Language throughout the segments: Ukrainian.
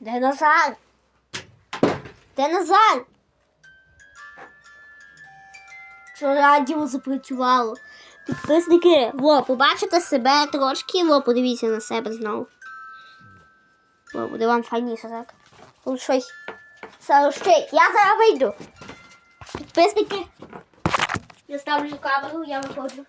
Назар? Де Що радіо запрацювало? Підписники, во, побачите себе трошки, во, подивіться на себе знову. Во, буде вам файніше, так? Тут щось зарощить. Я зараз вийду. Підписники. Я ставлю камеру, я виходжу.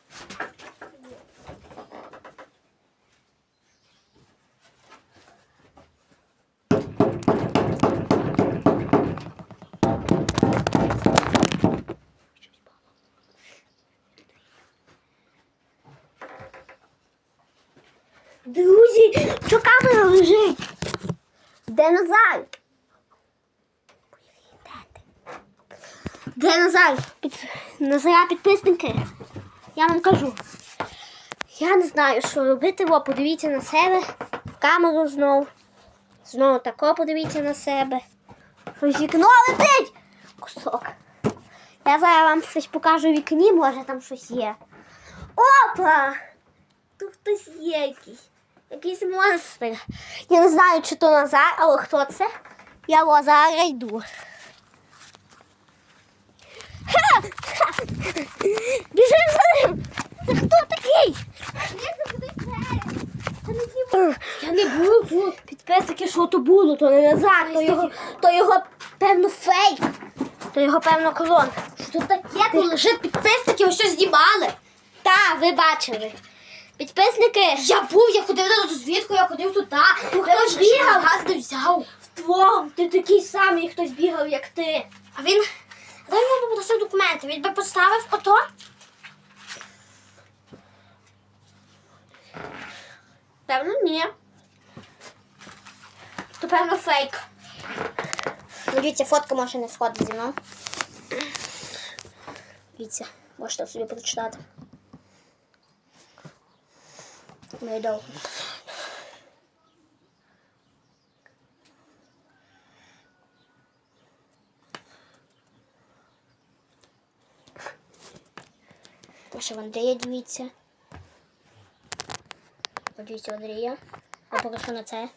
Друзі, що камера лежить? Де Назар? Під... Назара підписники. Я вам кажу. Я не знаю, що робити. Во, подивіться на себе. В камеру знов. Знову тако подивіться на себе. Щось вікно летить. Кусок. Я зараз вам щось покажу в вікні, може там щось є. Опа! Тут хтось є якийсь. Якийсь монстр. Я не знаю, чи то Назар, але хто це? Я о, зараз йду. Біжим за ним! Це хто такий? Я не буду. Підписники, що то було, то не Назар, то його, то його певно фейк. То його певно клон. Що таке? Тут лежить підписники, ось що знімали. Так, ви бачили. Підписники. Я був, я ходив на розвідку, я ходив туди. Ну, хтось бігав? Газ не взяв. Вдвох, ти такий самий, хтось бігав, як ти. А він. Дай йому попросив документи. Він би поставив ото. Певно, ні. То певно фейк. Дивіться, фотка може не сходить зі мною. Дивіться, можете собі прочитати. І довго. Пише в Андрія, дивіться. Подивіться Андрія. А поки що на це.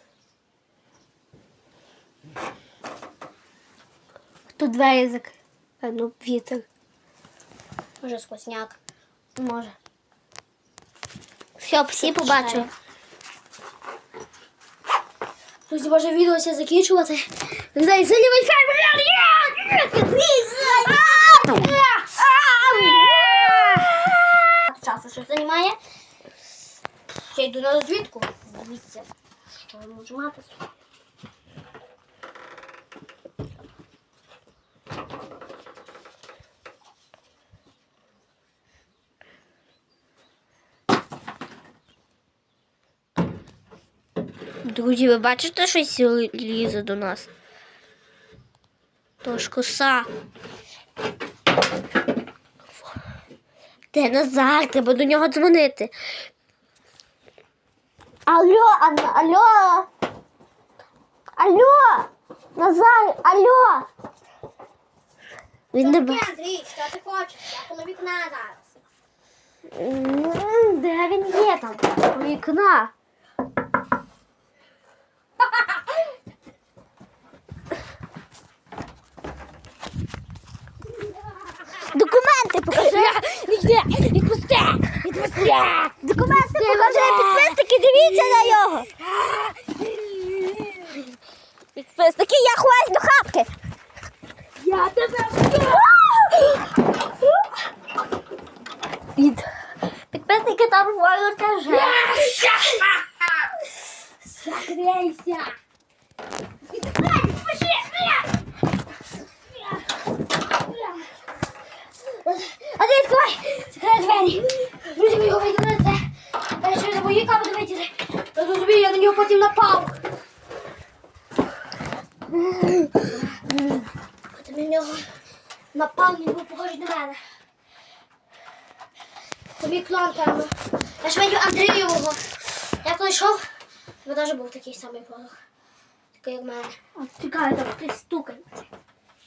Тут двері зак... Ну, вітер. Може сквозняк. Може. Все, всі побачили. Друзі, може відео все закінчувати. Не знаю, сьогодні Часу що займає. Я йду на розвідку. Дивіться, що я можу мати. Друзі, ви бачите, щось лізе до нас? То ж коса. Де Назар? Треба до нього дзвонити. Алло, Анна, алло. Алло! Назар, алло! Він не ба- Андрій, що ти хочеш? Я коло вікна зараз. Де він є там? У вікна. Документи покажи. Ніде, відпусти! Відпусти! Документи покажи, підписники, дивіться на нього. Підписники, я ховаюсь до хатки. Я тебе Під... Підписники там говорять каже. Закрийся! Відкривай, відпиши! Андрій, відкривай! Закривай двері! Друзі, ми його вийдемо на це. Я ще не бої камери виділи. Я розумію, я на нього потім напав. Потім на нього напав, він був похожий на мене. Тобі клон, певно. Я ж видів Андрієвого. Я коли йшов, тебе теж був такий самий полох. Такий, як в мене. Чекай, там хтось стукає.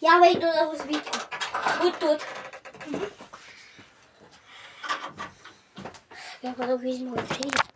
Я вийду на розвідку. Будь тут. Я потім візьму і приїду.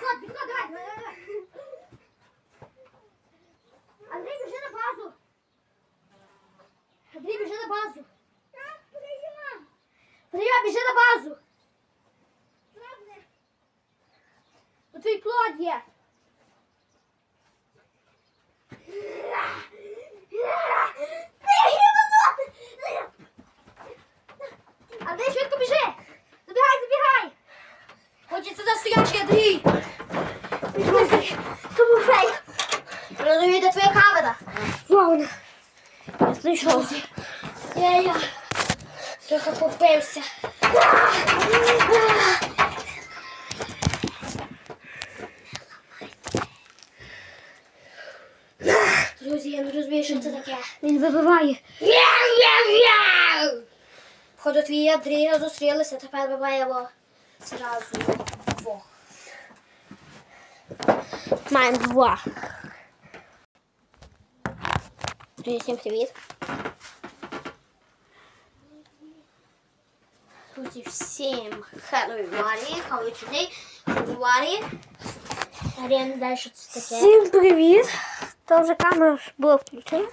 Підходь, підходь, давай, давай, давай. Андрій, біжи на базу. Андрій, біжи на базу. Прийом, біжи на базу. Тут твій плод є. Андрій, швидко біжи. Забігай, забігай. Хочеться настоящий Андрій. Вовна. Я знайшов. Я, я трохи попився. Друзі, я не розумію, що це таке. Він вибиває. Походу твій Андрій зустрілися, тепер вибиваємо зразу двох. Маємо два. Друзі, всім привіт. Друзі, всім Хеллоуін, Хеллоуін, Хеллоуін. А я не знаю, що це таке. Всім привіт. То вже камера ж була включена.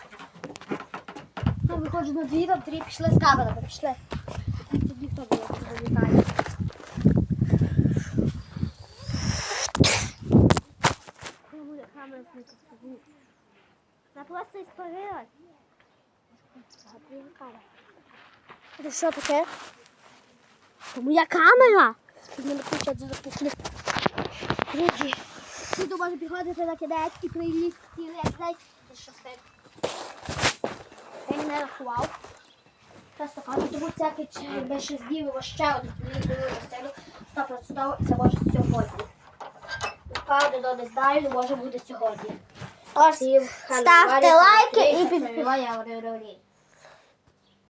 Я виходжу на двір, а три пішли з камерами, пішли. Просто іспарилась. Це що таке? Це моя камера. Тут мене включать за пішли. Друзі, тут може підходити на кінець і приліз цілий ексейс. Що стек. Я не рахував. Просто кажу, тому це якби ще зділимо ще одну відео частину 100% і це може сьогодні. Впевнено, не знаю, може бути сьогодні. Ставте лайки і підписуйтесь.